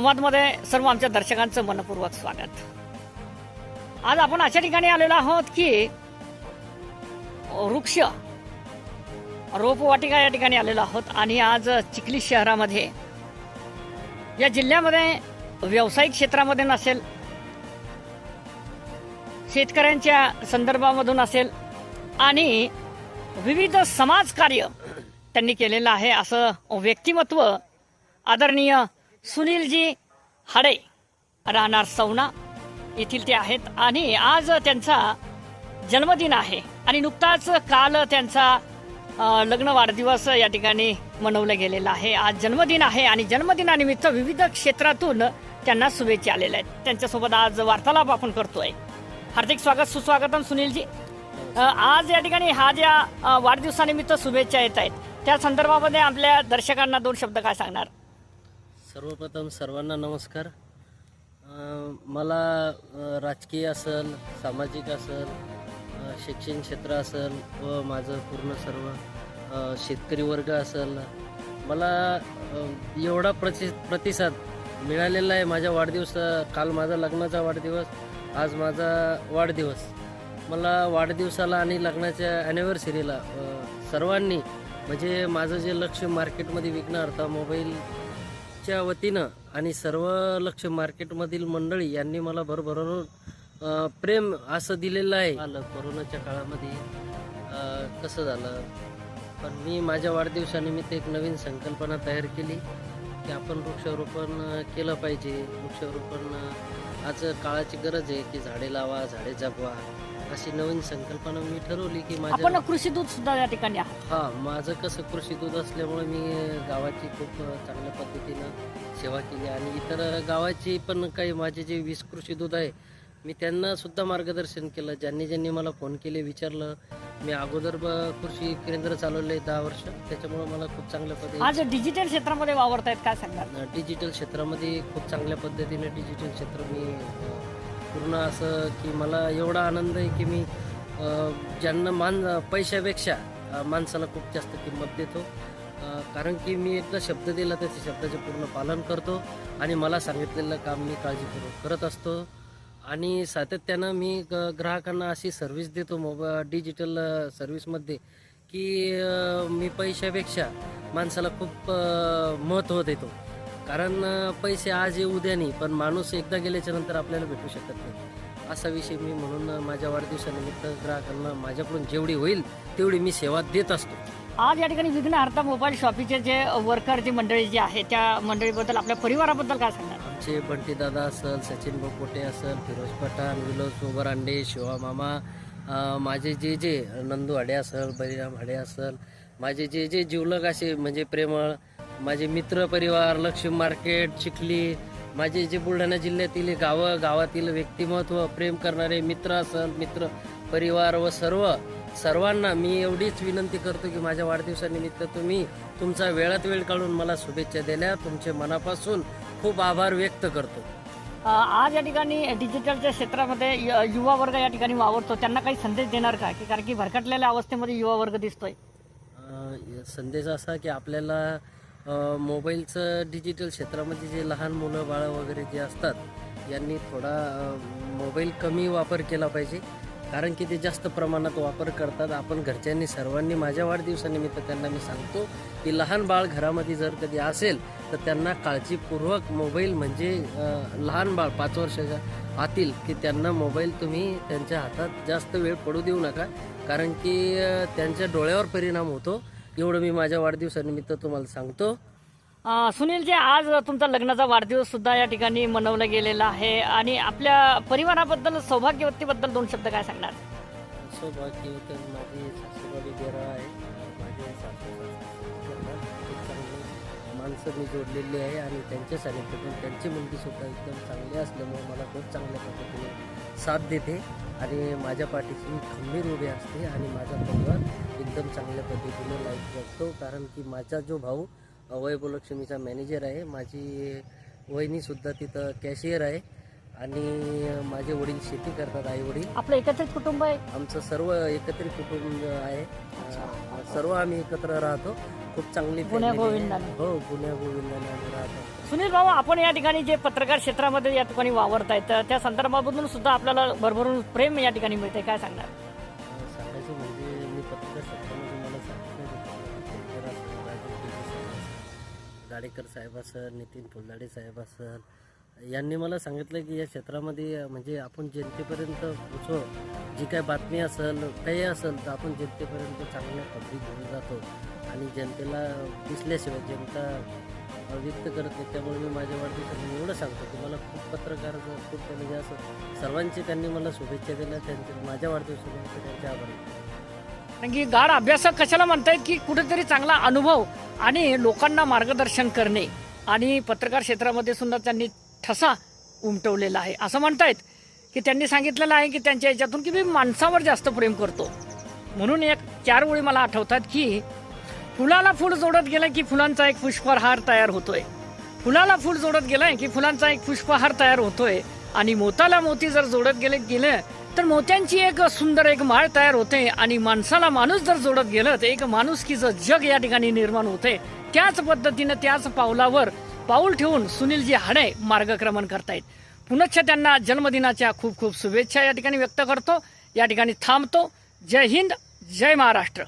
संवादमध्ये सर्व आमच्या दर्शकांचं मनपूर्वक स्वागत. आज आपण अशा ठिकाणी आलेलो आहोत की वृक्ष रोपवाटिका या ठिकाणी आलेलो आहोत आणि आज चिखली शहरामध्ये या जिल्ह्यामध्ये व्यावसायिक क्षेत्रामध्ये नसेल शेतकऱ्यांच्या संदर्भामधून असेल आणि विविध समाजकार्य त्यांनी केलेलं आहे असं व्यक्तिमत्व आदरणीय सुनीलजी हाडे राहणार सवना येथील ते आहेत आणि आज त्यांचा जन्मदिन आहे. आणि नुकताच काल त्यांचा लग्न वाढदिवस या ठिकाणी मनवला गेलेला आहे. आज जन्मदिन आहे आणि जन्मदिनानिमित्त विविध क्षेत्रातून त्यांना शुभेच्छा आलेल्या आहेत. त्यांच्यासोबत आज वार्तालाप आपण करतोय. हार्दिक स्वागत सुस्वागतम सुनीलजी. आज या ठिकाणी हा ज्या वाढदिवसानिमित्त शुभेच्छा येत आहेत त्या संदर्भामध्ये आपल्या दर्शकांना दोन शब्द काय सांगणार? सर्वप्रथम सर्वांना नमस्कार. मला राजकीय असेल सामाजिक असेल शिक्षण क्षेत्र असेल व माझं पूर्ण सर्व शेतकरी वर्ग असेल मला एवढा प्रति प्रतिसाद मिळालेला आहे माझ्या वाढदिवस काल माझा लग्नाचा वाढदिवस आज माझा वाढदिवस. मला वाढदिवसाला आणि लग्नाच्या ॲनिव्हर्सरीला सर्वांनी म्हणजे माझं जे लक्ष मार्केटमध्ये विकणं अर्था मोबाईल च्या वतीनं आणि सर्व लक्ष मार्केटमधील मंडळी यांनी मला भरभरून प्रेम असं दिलेलं आहे. आलं कोरोनाच्या काळामध्ये कसं झालं? पण मी माझ्या वाढदिवसानिमित्त एक नवीन संकल्पना तयार केली की आपण वृक्षारोपण केलं पाहिजे. वृक्षारोपण आज काळाची गरज आहे की झाडे लावा झाडे जगवा. अशी नवीन संकल्पना मी ठरवली की माझ्या आपण कृषी दूत सुद्धा या ठिकाणी आहात. हा माझं कसं कृषी दूध असल्यामुळे मी गावाची खूप चांगल्या पद्धतीनं सेवा केली आणि इतर गावाची पण काही माझे जे वीस कृषी दूध आहे मी त्यांना सुद्धा मार्गदर्शन केलं. ज्यांनी ज्यांनी मला फोन केले विचारलं. मी अगोदर ब- कृषी केंद्र चालवले दहा वर्ष. त्याच्यामुळे मला खूप चांगल्या पद्धतीने आज डिजिटल क्षेत्रामध्ये वावरतायत काय सांगणार? डिजिटल क्षेत्रामध्ये खूप चांगल्या पद्धतीने डिजिटल क्षेत्र मी अ, पूर्ण असं की मला एवढा आनंद आहे की मी ज्यांना मान पैशापेक्षा माणसाला खूप जास्त किंमत देतो. कारण की मी एकदा शब्द दिला त्याच्या त्या शब्दाचे पूर्ण पालन करतो आणि मला सांगितलेलं काम मी काळजीपूर्वक करत असतो. आणि सातत्यानं मी ग- ग्राहकांना अशी सर्व्हिस देतो मोबा डिजिटल सर्व्हिसमध्ये की मी पैशापेक्षा माणसाला खूप महत्त्व देतो. कारण पैसे आज ये उद्या नाही पण माणूस एकदा गेल्याच्यानंतर आपल्याला भेटू शकत नाही. असा विषय मी म्हणून माझ्या वाढदिवसानिमित्त ग्राहकांना माझ्याकडून जेवढी होईल तेवढी मी सेवा देत असतो. आज या ठिकाणी विघ्नहर्ता मोबाईल शॉपीचे जे वर्कर जी मंडळी जी आहे त्या मंडळीबद्दल आपल्या परिवाराबद्दल काय सांगणार? आमचे बंटी दादा असेल सचिन बोकोटे असेल फिरोज पठाण विलोद सोबरांडे शिवा मामा अ, माझे जे जे नंदू हाडे असेल बळीराम हाडे असेल माझे जे जे जिवलग असे म्हणजे प्रेमळ माझे मित्र परिवार लक्ष्मी मार्केट चिखली माझे जे बुलढाणा जिल्ह्यातील गावं गावातील व्यक्तिमत्व प्रेम करणारे मित्र असेल मित्र परिवार व सर्व सर्वांना मी एवढीच विनंती करतो की माझ्या वाढदिवसानिमित्त तुम्ही तुमचा वेळात वेळ काढून मला शुभेच्छा दिल्या. तुमचे मनापासून खूप आभार व्यक्त करतो. आज या ठिकाणी डिजिटलच्या क्षेत्रामध्ये युवा वर्ग या ठिकाणी वावरतो. त्यांना काही संदेश देणार का? की कारण की भरकटलेल्या अवस्थेमध्ये युवा वर्ग दिसतोय. संदेश असा की आपल्याला मोबाईलचं डिजिटल क्षेत्रामध्ये जे लहान मुलं बाळं वगैरे जे असतात यांनी थोडा मोबाईल कमी वापर केला पाहिजे. कारण की ते जास्त प्रमाणात वापर करतात. आपण घरच्यांनी सर्वांनी माझ्या वाढदिवसानिमित्त त्यांना मी सांगतो की लहान बाळ घरामध्ये जर कधी असेल तर त्यांना काळजीपूर्वक मोबाईल म्हणजे लहान बाळ पाच वर्षाच्या आतील की त्यांना मोबाईल तुम्ही त्यांच्या हातात जास्त वेळ पडू देऊ नका. कारण की त्यांच्या डोळ्यावर परिणाम होतो. एवढं मी माझ्या वाढदिवसानिमित्त तुम्हाला सांगतो. सुनीलजी आज तुमचा लग्नाचा वाढदिवस सुद्धा या ठिकाणी मनवला गेलेला आहे आणि आपल्या परिवाराबद्दल सौभाग्यवतीबद्दल दोन शब्द काय सांगणार? सौभाग्यवत माझी सासूबाई देरा आहे माझे सासू माणसं मी जोडलेली आहे आणि त्यांच्या सानिध्यातून त्यांची मुलगी सुद्धा एकदम चांगली असल्यामुळे मला खूप चांगल्या पद्धतीने साथ देते आणि माझ्या पाठीशी खंबीर उभी असते आणि माझा परिवार एकदम चांगल्या पद्धतीने लाईफ जगतो. कारण की माझा जो भाऊ वैभवलक्ष्मीचा मॅनेजर आहे माझी वहिनीसुद्धा तिथं कॅशियर आहे आणि माझे वडील शेती करतात आई वडील. आपलं एकत्रित कुटुंब आहे? आमचं सर्व एकत्रित कुटुंब आहे. सर्व आम्ही एकत्र राहतो. खूप चांगली गुण्या family आहे. गोविंदाने. हो गुन्ह्या गोविंदाने आम्ही राहतो सुनील भाऊ आपण या ठिकाणी जे पत्रकार क्षेत्रामध्ये या ठिकाणी वावरतायत तर त्या संदर्भामधून सुद्धा आपल्याला भरभरून प्रेम या ठिकाणी मिळते काय सांगणार सांगायचं म्हणजे मी पत्रकार क्षेत्रामध्ये मला सांगितलं गाडेकर साहेब असेल नितीन फुलदाडे साहेब असेल यांनी मला सांगितलं की या क्षेत्रामध्ये म्हणजे आपण जनतेपर्यंत पोचो जी काय बातमी असेल काही असेल तर आपण जनतेपर्यंत चांगल्या पद्धती घेऊन जातो आणि जनतेला दिसल्याशिवाय जनता व्यक्त करत नाही त्यामुळे मी माझ्या वाढदिवसाला एवढं सांगतो की मला खूप पत्रकार खूप म्हणजे असं सर्वांची त्यांनी मला शुभेच्छा दिल्या त्यांचे माझ्या वाढदिवसानिमित्त त्यांचे आभार कारण की गाढ अभ्यासक कशाला म्हणतायत की कुठेतरी चांगला अनुभव आणि लोकांना मार्गदर्शन करणे आणि पत्रकार क्षेत्रामध्ये सुद्धा त्यांनी ठसा उमटवलेला आहे. असं म्हणतायत की त्यांनी सांगितलेलं आहे की त्यांच्या याच्यातून की मी माणसावर जास्त प्रेम करतो. म्हणून एक चार ओळी मला आठवतात की फुलाला फुल जोडत गेलं की फुलांचा एक पुष्पहार तयार होतोय. फुलाला फुल जोडत गेलाय की फुलांचा एक पुष्पहार तयार होतोय. आणि मोताला मोती जर जोडत गेले गेलं तर मोत्यांची एक सुंदर एक माळ तयार होते. आणि माणसाला माणूस जर जोडत गेलं तर एक माणुसकीचं जग या ठिकाणी निर्माण होते. त्याच पद्धतीनं त्याच पावलावर पाऊल ठेवून सुनीलजी हाडे मार्गक्रमण करतायत. पुनश्च त्यांना जन्मदिनाच्या खूप खूप शुभेच्छा या ठिकाणी व्यक्त करतो. या ठिकाणी थांबतो. जय हिंद जय महाराष्ट्र.